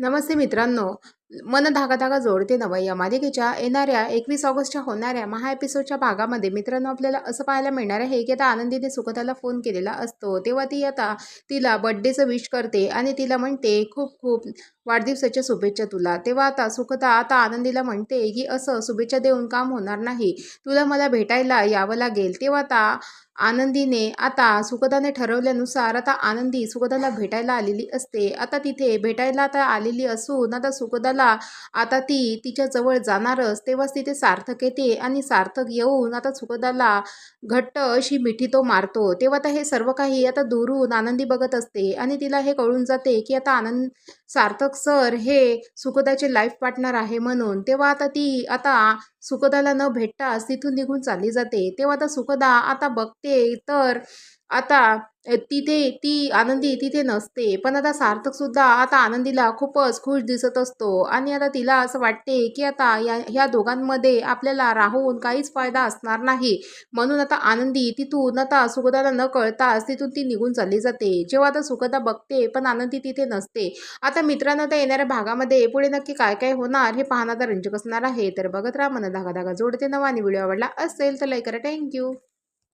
नमस्ते मित्रांनो. मन धागा जोडते नवं या मालिकेच्या येणाऱ्या एकवीस ऑगस्टच्या होणाऱ्या महा एपिसोडच्या भागामध्ये मित्रांनो आपल्याला असं पाहायला मिळणार आहे की आता आनंदीने सुखताला फोन केलेला असतो. तेव्हा ती आता तिला बड्डेचं विश करते आणि तिला म्हणते खूप खूप वाढदिवसाच्या शुभेच्छा तुला. तेव्हा आता सुखता आता आनंदीला म्हणते की असं शुभेच्छा देऊन काम होणार नाही. तुला मला भेटायला यावं लागेल. तेव्हा आता आनंदीने आता सुखदाने ठरवल्यानुसार आता आनंदी सुखदाला भेटायला आलेली असते. आता तिथे भेटायला आता आलेली असून आता सुखदाला आता ती तिच्या जवळ जाणारच तेव्हाच तिथे सार्थक येते आणि सार्थक येऊन आता सुखदाला घट्ट अशी मिठी तो मारतो. तेव्हा आता हे सर्व काही आता दुरून आनंदी बघत असते आणि तिला हे कळून जाते की आता आनंद सार्थक सर हे सुखदाचे लाईफ पार्टनर आहे म्हणून. तेव्हा आता ती आता सुखदाला न भेटताच तिथून निघून चालली जाते. तेव्हा आता सुखदा आता बघते तर आता तिथे ती आनंदी तिथे नसते. पण आता सार्थक सुद्धा आता आनंदीला खूपच खुश दिसत असतो. आणि आता तिला असं वाटते की आता या ह्या दोघांमध्ये आपल्याला राहून काहीच फायदा असणार नाही. म्हणून आता आनंदी तिथून आता सुखदाला न कळताच तिथून ती निघून चालली जाते. जेव्हा आता सुखदा बघते पण आनंदी तिथे नसते. आता मित्रांनो आता येणाऱ्या भागामध्ये पुढे नक्की काय काय होणार हे पाहणं तर रंजक असणार आहे. तर बघत राहा मन धागा धागा जोडते नवा आणि व्हिडिओ आवडला असेल तर लाईक करा. थँक्यू